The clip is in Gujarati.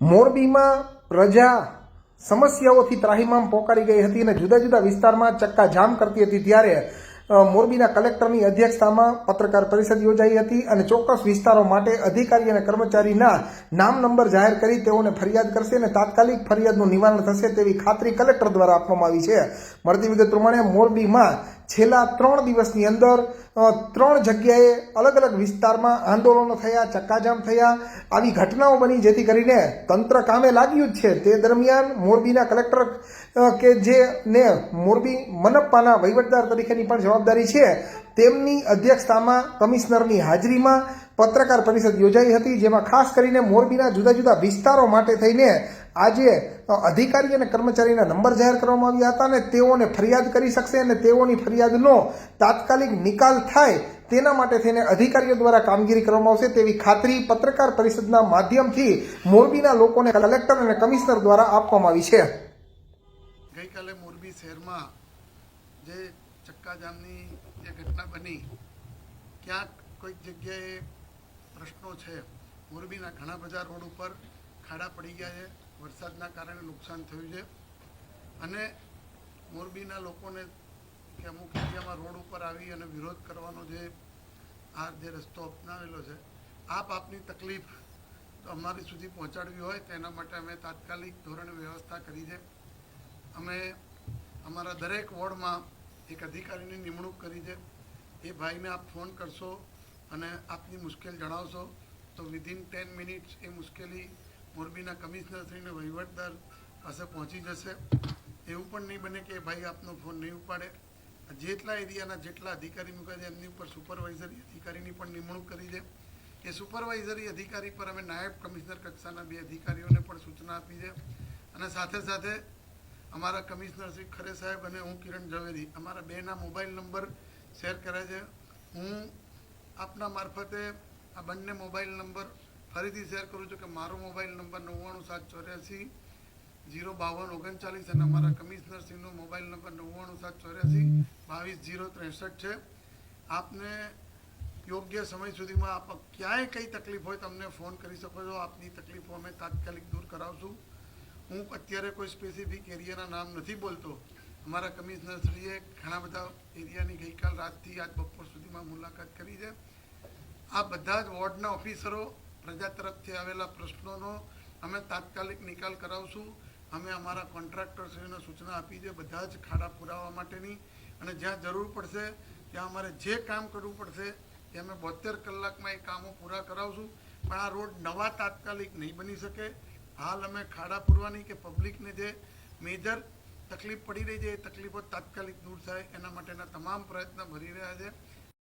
મોરબીમાં પ્રજા સમસ્યાઓથી ત્રાહિમામ પોકારી ગઈ હતી અને જુદા જુદા વિસ્તારમાં ચક્કાજામ કરતી હતી ત્યારે મોરબીના કલેક્ટરની અધ્યક્ષતામાં પત્રકાર પરિષદ યોજાઈ હતી અને ચોક્કસ વિસ્તારો માટે અધિકારી અને કર્મચારીના નામ નંબર જાહેર કરી તેઓને ફરિયાદ કરશે અને તાત્કાલિક ફરિયાદનું નિવારણ થશે તેવી ખાતરી કલેક્ટર દ્વારા આપવામાં આવી છે. મળતી વિગત પ્રમાણે મોરબીમાં છેલ્લા ત્રણ દિવસની અંદર ત્રણ જગ્યાએ અલગ અલગ વિસ્તારમાં આંદોલનો થયા, ચક્કાજામ થયા. આવી ઘટનાઓ બની જેથી કરીને તંત્ર કામે લાગ્યું જ છે. તે દરમિયાન મોરબીના કલેક્ટર કે જે ને મોરબી મનપ્પાના વહીવટદાર તરીકેની પણ જવાબદારી છે, તેમની અધ્યક્ષતામાં કમિશનરની હાજરીમાં પત્રકાર પરિષદ યોજાઈ હતી, જેમાં ખાસ કરીને મોરબીના જુદા જુદા વિસ્તારો માટે થઈને આજે અધિકારી અને કર્મચારીના નંબર જાહેર કરવામાં આવ્યા હતા અને તેઓને ફરિયાદ કરી શકશે અને તેઓની ફરિયાદનો તાત્કાલિક નિકાલ થાય તેના માટે થઈને અધિકારીઓ દ્વારા કામગીરી કરવામાં આવશે તેવી ખાતરી પત્રકાર પરિષદના માધ્યમથી મોરબીના લોકોને કલેક્ટર અને કમિશનર દ્વારા આપવામાં આવી છે. ગઈકાલે મોરબી શહેરમાં જે ચક્કાજામની જે ઘટના બની, ક્યાંક કોઈક જગ્યાએ પ્રશ્નો છે. મોરબીના ઘણા બધા રોડ ઉપર ખાડા પડી ગયા છે. વરસાદના કારણે નુકસાન થયું છે. અને મોરબીના લોકોને કે અમુક એરિયામાં રોડ ઉપર આવી અને વિરોધ કરવાનો જે આ જે રસ્તો અપનાવેલો છે આપ આપની તકલીફ અમારી સુધી પહોંચાડવી હોય તેના માટે અમે તાત્કાલિક ધોરણે વ્યવસ્થા કરી છે. અમે અમારા દરેક વોર્ડમાં એક અધિકારીની નિમણૂક કરી છે. એ ભાઈને આપ ફોન કરશો અને આપની મુશ્કેલ જણાવશો તો વિધિન ટેન મિનિટ્સ એ મુશ્કેલી મોરબીના કમિશનરશ્રીને વહીવટદાર પાસે પહોંચી જશે. એવું પણ નહીં બને કે ભાઈ આપનો ફોન નહીં ઉપાડે. જેટલા એરિયાના જેટલા અધિકારી મૂક્યા છે, એમની ઉપર સુપરવાઇઝરી અધિકારીની પણ નિમણૂક કરી છે. એ સુપરવાઇઝરી અધિકારી પર અમે નાયબ કમિશનર કક્ષાના બે અધિકારીઓને પણ સૂચના આપી છે. અને સાથે સાથે અમારા કમિશનર શ્રી ખરે સાહેબ અને હું કિરણ ઝવેરી, અમારા બેના મોબાઈલ નંબર શેર કરે છે. હું આપના મારફતે આ બંને મોબાઈલ નંબર ફરીથી શેર કરું છું કે મારો મોબાઈલ નંબર નવ્વાણું સાત ચોર્યાસી જીરો બાવન ઓગણચાલીસ અને અમારા કમિશનર શ્રીનો મોબાઈલ નંબર નવ્વાણું સાત ચોર્યાસી બાવીસ જીરો ત્રેસઠ છે. આપને યોગ્ય સમય સુધીમાં આપ ક્યાંય કઈ તકલીફ હોય તમને ફોન કરી શકો છો. આપની તકલીફો અમે તાત્કાલિક દૂર કરાવશું. હું અત્યારે કોઈ સ્પેસિફિક એરિયાના નામ નથી બોલતો. અમારા કમિશનરશ્રીએ ઘણા બધા એરિયાની ગઈકાલ રાતથી આજ બપોર સુધીમાં મુલાકાત કરી છે. આ બધા જ વોર્ડના ઓફિસરો પ્રજા તરફથી આવેલા પ્રશ્નોનો અમે તાત્કાલિક નિકાલ કરાવશું. અમે અમારા કોન્ટ્રાક્ટરશ્રીને સૂચના આપી છે, બધા જ ખાડા પુરાવા માટેની. અને જ્યાં જરૂર પડશે, ત્યાં અમારે જે કામ કરવું પડશે તે અમે બોતેર કલાકમાં એ કામો પૂરા કરાવશું. પણ આ રોડ નવા તાત્કાલિક નહીં બની શકે. હાલ અમે ખાડા પૂરવાની કે પબ્લિકને જે મેજર તકલીફ પડી રહી છે, એ તકલીફો તાત્કાલિક દૂર થાય. એના માટેના તમામ પ્રયત્ન ભરી રહ્યા છે.